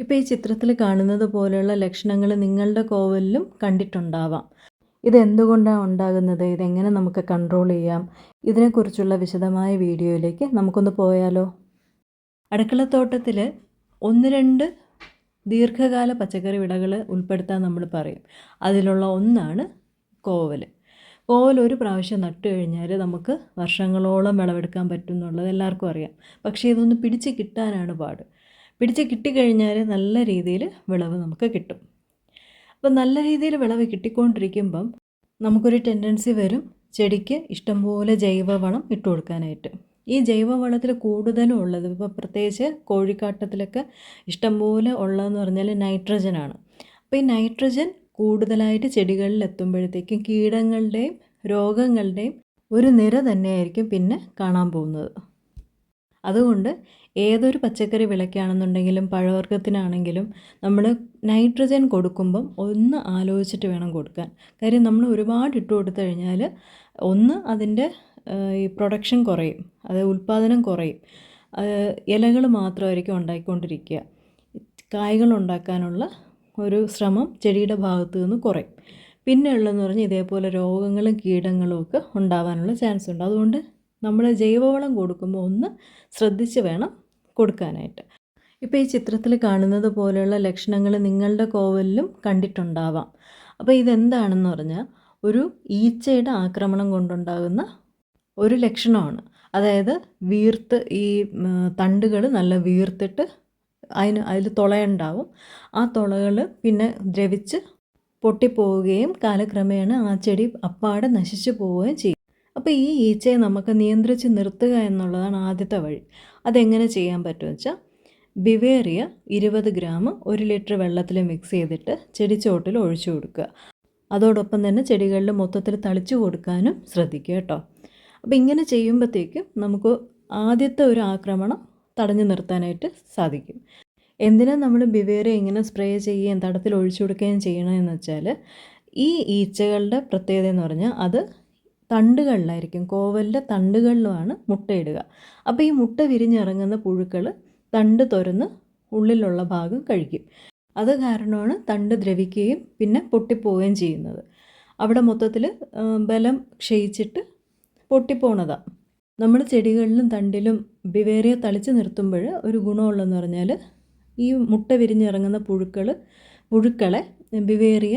ഇപ്പോൾ ഈ ചിത്രത്തിൽ കാണുന്നത് പോലെയുള്ള ലക്ഷണങ്ങൾ നിങ്ങളുടെ കോവലിലും കണ്ടിട്ടുണ്ടാവാം. ഇതെന്തുകൊണ്ടാണ് ഉണ്ടാകുന്നത്? ഇതെങ്ങനെ നമുക്ക് കൺട്രോൾ ചെയ്യാം? ഇതിനെക്കുറിച്ചുള്ള വിശദമായ വീഡിയോയിലേക്ക് നമുക്കൊന്ന് പോയാലോ? അടുക്കളത്തോട്ടത്തിൽ ഒന്ന് രണ്ട് ദീർഘകാല പച്ചക്കറി വിളകൾ ഉൾപ്പെടുത്താൻ നമ്മൾ പറയും. അതിലുള്ള ഒന്നാണ് കോവൽ കോവൽ ഒരു പ്രാവശ്യം നട്ടു കഴിഞ്ഞാൽ നമുക്ക് വർഷങ്ങളോളം വിളവെടുക്കാൻ പറ്റും എന്നുള്ളത് എല്ലാവർക്കും അറിയാം. പക്ഷേ ഇതൊന്ന് പിടിച്ച് കിട്ടാനാണ് പാട്. പിടിച്ച് കിട്ടിക്കഴിഞ്ഞാൽ നല്ല രീതിയിൽ വിളവ് നമുക്ക് കിട്ടും. അപ്പം നല്ല രീതിയിൽ വിളവ് കിട്ടിക്കൊണ്ടിരിക്കുമ്പം നമുക്കൊരു ടെൻഡൻസി വരും ചെടിക്ക് ഇഷ്ടംപോലെ ജൈവവളം ഇട്ട് കൊടുക്കാനായിട്ട്. ഈ ജൈവവളത്തിൽ കൂടുതലും ഉള്ളത് ഇപ്പോൾ പ്രത്യേകിച്ച് കോഴിക്കാട്ടത്തിലൊക്കെ ഇഷ്ടംപോലെ ഉള്ളതെന്ന് പറഞ്ഞാൽ നൈട്രജനാണ് അപ്പോൾ ഈ നൈട്രജൻ കൂടുതലായിട്ട് ചെടികളിൽ എത്തുമ്പോഴത്തേക്കും കീടങ്ങളുടെയും രോഗങ്ങളുടെയും ഒരു നിര തന്നെയായിരിക്കും പിന്നെ കാണാൻ പോകുന്നത്. അതുകൊണ്ട് ഏതൊരു പച്ചക്കറി വിളയ്ക്കാണെന്നുണ്ടെങ്കിലും പഴവർഗത്തിനാണെങ്കിലും നമ്മൾ നൈട്രജൻ കൊടുക്കുമ്പം ഒന്ന് ആലോചിച്ചിട്ട് വേണം കൊടുക്കാൻ. കാര്യം നമ്മൾ ഒരുപാട് ഇട്ട് കൊടുത്തു കഴിഞ്ഞാൽ ഒന്ന് അതിന്റെ ഈ പ്രൊഡക്ഷൻ കുറയും അത് ഉൽപ്പാദനം കുറയും. ഇലകൾ മാത്രമായിരിക്കും ഉണ്ടാക്കിക്കൊണ്ടിരിക്കുക കായകൾ ഉണ്ടാക്കാനുള്ള ഒരു ശ്രമം ചെടിയുടെ ഭാഗത്തു നിന്ന് കുറയും. പിന്നെ ഉള്ളതെന്ന് പറഞ്ഞാൽ ഇതേപോലെ രോഗങ്ങളും കീടങ്ങളും ഒക്കെ ഉണ്ടാവാനുള്ള ചാൻസ് ഉണ്ട് അതുകൊണ്ട് നമ്മൾ ജൈവവളം കൊടുക്കുമ്പോൾ ഒന്ന് ശ്രദ്ധിച്ച് വേണം കൊടുക്കാനായിട്ട്. ഇപ്പോൾ ഈ ചിത്രത്തിൽ കാണുന്നത് പോലെയുള്ള ലക്ഷണങ്ങൾ നിങ്ങളുടെ കോവലിലും കണ്ടിട്ടുണ്ടാവാം. അപ്പോൾ ഇതെന്താണെന്ന് പറഞ്ഞാൽ ഒരു ഈച്ചയുടെ ആക്രമണം കൊണ്ടുണ്ടാകുന്ന ഒരു ലക്ഷണമാണ്. അതായത് വീർത്ത് ഈ തണ്ടുകൾ നല്ല വീർത്തിട്ട് അതിന് അതിൽ തുളയുണ്ടാവും. ആ തുളകൾ പിന്നെ ദ്രവിച്ച് പൊട്ടിപ്പോവുകയും കാലക്രമേണ ആ ചെടി അപ്പാടെ നശിച്ചു പോവുകയും ചെയ്യും. അപ്പോൾ ഈ ഈച്ചയെ നമുക്ക് നിയന്ത്രിച്ച് നിർത്തുക എന്നുള്ളതാണ് ആദ്യത്തെ വഴി. അതെങ്ങനെ ചെയ്യാൻ പറ്റുമെന്ന് വെച്ചാൽ ബിവേറിയ ഇരുപത് ഗ്രാം ഒരു ലിറ്റർ വെള്ളത്തിൽ മിക്സ് ചെയ്തിട്ട് ചെടിച്ചോട്ടിൽ ഒഴിച്ചു കൊടുക്കുക. അതോടൊപ്പം തന്നെ ചെടികളിൽ മൊത്തത്തിൽ തളിച്ചു കൊടുക്കാനും ശ്രദ്ധിക്കുക കേട്ടോ. അപ്പോൾ ഇങ്ങനെ ചെയ്യുമ്പോഴത്തേക്കും നമുക്ക് ആദ്യത്തെ ഒരു ആക്രമണം തടഞ്ഞു നിർത്താനായിട്ട് സാധിക്കും. എന്തിനാ നമ്മൾ ബിവേറിയ ഇങ്ങനെ സ്പ്രേ ചെയ്യുകയും തടത്തിൽ ഒഴിച്ചു കൊടുക്കുകയും ചെയ്യണമെന്ന് വെച്ചാൽ ഈ ഈച്ചകളുടെ പ്രത്യേകത എന്ന് പറഞ്ഞാൽ അത് തണ്ടുകളിലായിരിക്കും. കോവലിന്റെ തണ്ടുകളിലുമാണ് മുട്ടയിടുക അപ്പോൾ ഈ മുട്ട വിരിഞ്ഞിറങ്ങുന്ന പുഴുക്കൾ തണ്ട് തുരന്ന് ഉള്ളിലുള്ള ഭാഗം കഴിക്കും. അത് കാരണമാണ് തണ്ട് ദ്രവിക്കുകയും പിന്നെ പൊട്ടിപ്പോവുകയും ചെയ്യുന്നത്. അവിടെ മൊത്തത്തിൽ ബലം ക്ഷയിച്ചിട്ട് പൊട്ടിപ്പോണതാണ് നമ്മൾ ചെടികളിലും തണ്ടിലും ബിവേറിയ തളിച്ച് നിർത്തുമ്പോൾ ഒരു ഗുണമുള്ളതെന്ന് പറഞ്ഞാൽ ഈ മുട്ട വിരിഞ്ഞിറങ്ങുന്ന പുഴുക്കൾ പുഴുക്കളെ ബിവേറിയ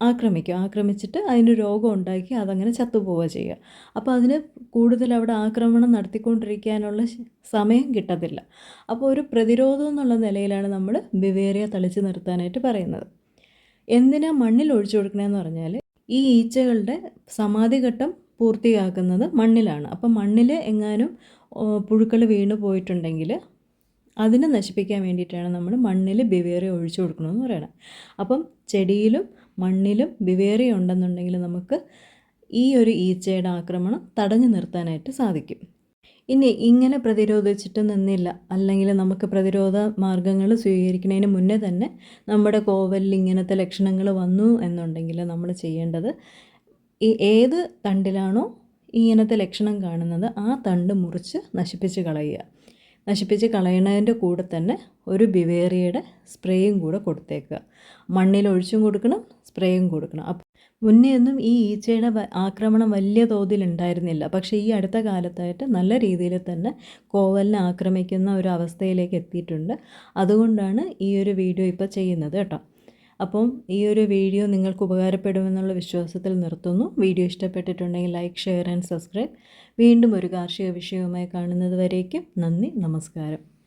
ആക്രമിക്കും. ആക്രമിച്ചിട്ട് അതിന് രോഗം ഉണ്ടാക്കി അതങ്ങനെ ചത്തുപോവുക ചെയ്യുക. അപ്പോൾ അതിന് കൂടുതൽ അവിടെ ആക്രമണം നടത്തിക്കൊണ്ടിരിക്കാനുള്ള സമയം കിട്ടത്തില്ല. അപ്പോൾ ഒരു പ്രതിരോധം എന്നുള്ള നിലയിലാണ് നമ്മൾ ബിവേറിയ തളിച്ച് നിർത്താനായിട്ട് പറയുന്നത്. എന്തിനാ മണ്ണിൽ ഒഴിച്ചു കൊടുക്കണമെന്ന് പറഞ്ഞാൽ ഈ ഈച്ചകളുടെ സമാധിഘട്ടം പൂർത്തിയാക്കുന്നത് മണ്ണിലാണ്. അപ്പം മണ്ണിൽ എങ്ങാനും പുഴുക്കൾ വീണ് പോയിട്ടുണ്ടെങ്കിൽ അതിനെ നശിപ്പിക്കാൻ വേണ്ടിയിട്ടാണ് നമ്മൾ മണ്ണിൽ ബിവേറിയ ഒഴിച്ചു കൊടുക്കണമെന്ന് പറയണത്. അപ്പം ചെടിയിലും മണ്ണിലും ബിവേറിയ ഉണ്ടെന്നുണ്ടെങ്കിൽ നമുക്ക് ഈ ഒരു ഈച്ചയുടെ ആക്രമണം തടഞ്ഞു നിർത്താനായിട്ട് സാധിക്കും. ഇനി ഇങ്ങനെ പ്രതിരോധിച്ചിട്ട് നിന്നില്ല. അല്ലെങ്കിൽ നമുക്ക് പ്രതിരോധ മാർഗങ്ങൾ സ്വീകരിക്കുന്നതിന് മുന്നേ തന്നെ നമ്മുടെ കോവലിൽ ഇങ്ങനത്തെ ലക്ഷണങ്ങൾ വന്നു എന്നുണ്ടെങ്കിൽ നമ്മൾ ചെയ്യേണ്ടത് ഈ ഏത് തണ്ടിലാണോ ഇങ്ങനത്തെ ലക്ഷണം കാണുന്നത് ആ തണ്ട് മുറിച്ച് നശിപ്പിച്ച് കളയുക. നശിപ്പിച്ച് കളയണതിന്റെ കൂടെ തന്നെ ഒരു ബിവേറിയയുടെ സ്പ്രേയും കൂടെ കൊടുത്തേക്കുക. മണ്ണിൽ ഒഴിച്ചും കൊടുക്കണം സ്പ്രേയും കൊടുക്കണം. അപ്പം മുന്നേ ഒന്നും ഈ ഈച്ചയുടെ ആക്രമണം വലിയ തോതിൽ ഉണ്ടായിരുന്നില്ല. പക്ഷേ ഈ അടുത്ത കാലത്തായിട്ട് നല്ല രീതിയിൽ തന്നെ കോവലിനെ ആക്രമിക്കുന്ന ഒരു അവസ്ഥയിലേക്ക് എത്തിയിട്ടുണ്ട്. അതുകൊണ്ടാണ് ഈ ഒരു വീഡിയോ ഇപ്പോൾ ചെയ്യുന്നത് കേട്ടോ. അപ്പം ഈ ഒരു വീഡിയോ നിങ്ങൾക്ക് ഉപകാരപ്പെടുമെന്നുള്ള വിശ്വാസത്തിൽ നിർത്തുന്നു. വീഡിയോ ഇഷ്ടപ്പെട്ടിട്ടുണ്ടെങ്കിൽ ലൈക്ക് ഷെയർ ആൻഡ് സബ്സ്ക്രൈബ്. വീണ്ടും ഒരു കാർഷിക വിഷയവുമായി കാണുന്നത് വരേക്കും നന്ദി നമസ്കാരം.